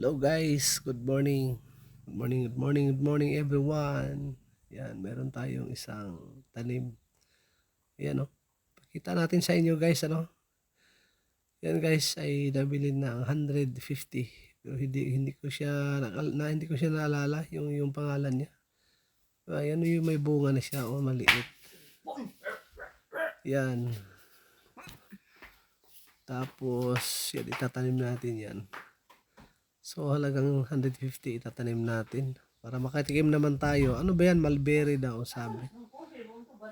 Hello guys, good morning. Good morning, good morning, good morning everyone. Yan, meron tayong isang tanim. Yan oh. Pakita natin sa inyo guys ano. Yan guys ay nabili na ang 150. Pero hindi hindi ko siya na, hindi ko siya naalala yung yung pangalan niya. Ayan yung may bunga na siya oh maliit. Yan. Tapos yan itatanim natin yan. So halagang 150 itatanim natin para makatikim naman tayo. Ano ba yan? Mulberry daw sabi.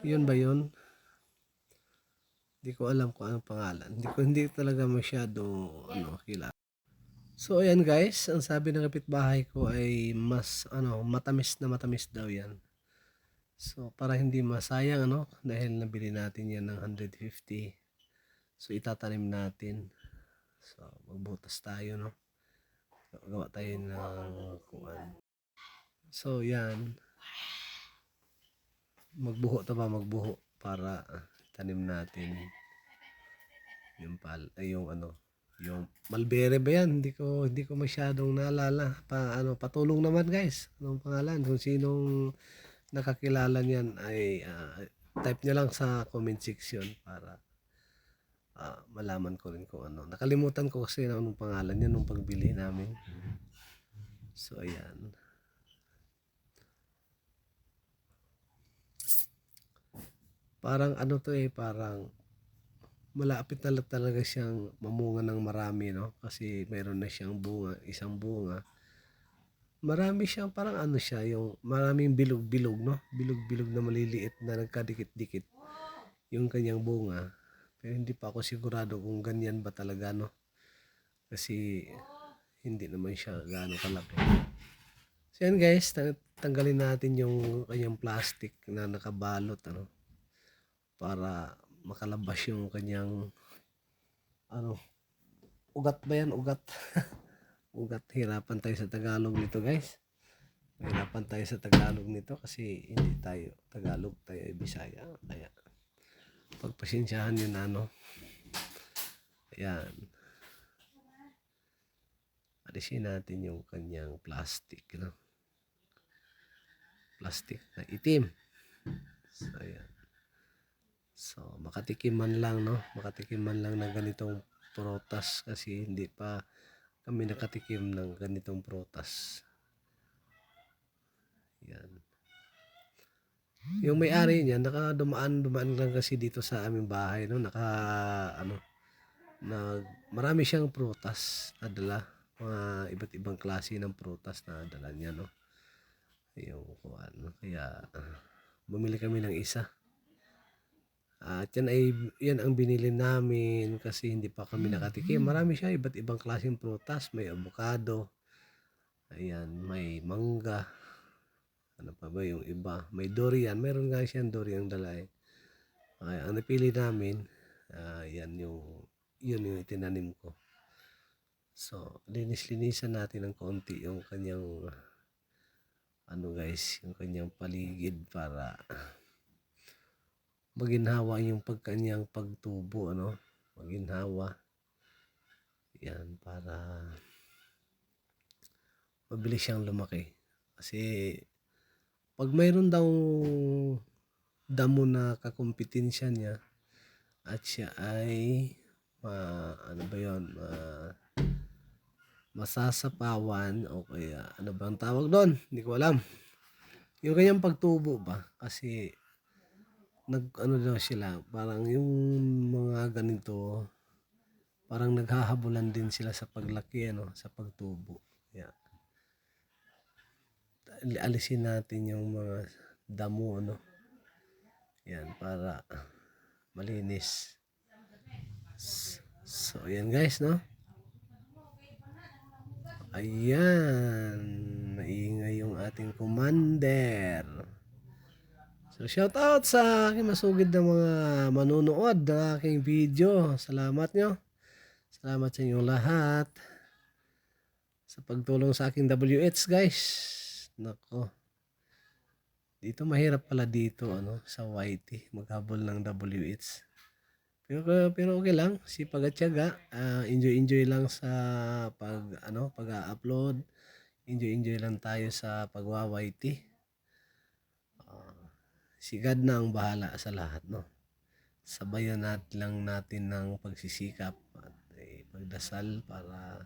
Yun ba yun? Hindi ko alam kung anong pangalan. Hindi ko hindi talaga masyado ano kilala. So ayan guys, ang sabi ng kapitbahay ko ay mas ano, matamis na matamis daw 'yan. So para hindi masayang ano dahil nabili natin 'yan ng 150. So itatanim natin. So magbutas tayo no. Gawa tayo ng kuan. So yan. Magbuho ta ba magbuho para ah, tanim natin yung pal ay yung ano yung Malbere ba yan? Hindi ko hindi ko masyadong naalala. Pa ano patulong naman guys. Anong pangalan? Kung sinong nakakilala niyan ay ah, type niya lang sa comment section para ah, malaman ko rin kung ano. Nakalimutan ko kasi anong pangalan niya nung pagbili namin. So ayan. Parang ano to eh, parang malapit na talaga siyang mamunga ng marami, no? Kasi meron na siyang bunga, isang bunga. Marami siyang parang ano siya, yung maraming bilog-bilog, no? Bilog-bilog na maliliit na nagkadikit-dikit yung kanyang bunga. Pero hindi pa ako sigurado kung ganyan ba talaga, no? Kasi hindi naman siya gaano kalaki. So yan guys, tang- tanggalin natin yung kanyang plastic na nakabalot, ano? Para makalabas yung kanyang ano? Ugat ba yan? Ugat. Ugat. Hirapan tayo sa Tagalog nito guys. Hirapan tayo sa Tagalog nito kasi hindi tayo Tagalog tayo ay Bisaya. Kaya pagpasensyahan yun ano ayan alisin natin yung kanyang plastic no? plastic na itim so ayan So, makatikim man lang, no? Makatikim man lang ng ganitong prutas kasi hindi pa kami nakatikim ng ganitong prutas. Yung may-ari niya, naka dumaan, lang kasi dito sa aming bahay, no? Naka, ano, nag, marami siyang prutas na dala. Mga iba't ibang klase ng prutas na dala niya, no? Yung, ano, kaya, ah, bumili kami ng isa. At yan ay yan ang binili namin kasi hindi pa kami nakatikim. Marami siya, iba't ibang klaseng prutas. May avocado, ayan, may mangga, ano pa ba yung iba? May durian, meron nga siyang durian dala eh. Ay, ang napili namin, ah, yan yung, yun yung itinanim ko. So, linis-linisan natin ng konti yung kanyang, ano guys, yung kanyang paligid para maginhawa yung pagkanyang pagtubo ano maginhawa yan para mabilis siyang lumaki kasi pag mayroon daw damo na kakumpetensya niya at siya ay ma, ano ba yun ma, masasapawan o kaya ano ba ang tawag doon hindi ko alam yung kanyang pagtubo ba kasi nag ano daw sila, parang yung mga ganito, parang naghahabulan din sila sa paglaki, ano, sa pagtubo. Yeah. Alisin natin yung mga damo, ano. Yan, para malinis. So, yan guys, no? Ayan. Maingay yung ating commander. So shout out sa aking masugid na mga manonood ng aking video. Salamat nyo. Salamat sa inyong lahat. Sa pagtulong sa aking WH guys. Nako. Dito mahirap pala dito ano sa YT maghabol ng WH. Pero pero okey lang, sipag at tiyaga, ah, enjoy-enjoy lang sa pag ano, pag-a-upload, enjoy-enjoy lang tayo sa pagwa-YT. Ah, si God na ang bahala sa lahat 'no. Sabayan nat lang natin ng pagsisikap at, eh, pagdasal para,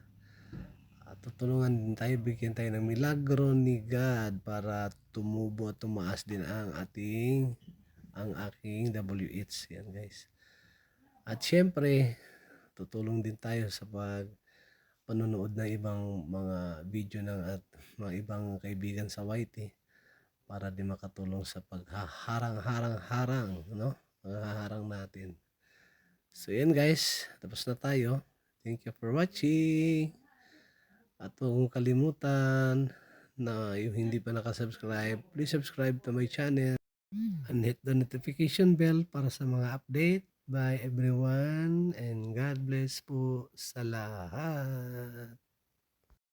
ah, tutulungan din tayo, bigyan tayo ng milagro ni God para tumubo at tumaas din ang ating ang aking WH, 'yan guys. At siyempre tutulong din tayo sa pag panonood ng ibang mga video ng at mga ibang kaibigan sa YT para din makatulong sa paghaharang-harang-harang 'no, paghaharang natin. So 'yan guys, tapos na tayo. Thank you for watching. At huwag kalimutan na yung hindi pa naka-subscribe, please subscribe to my channel and hit the notification bell para sa mga update. Bye everyone and God bless po sa lahat.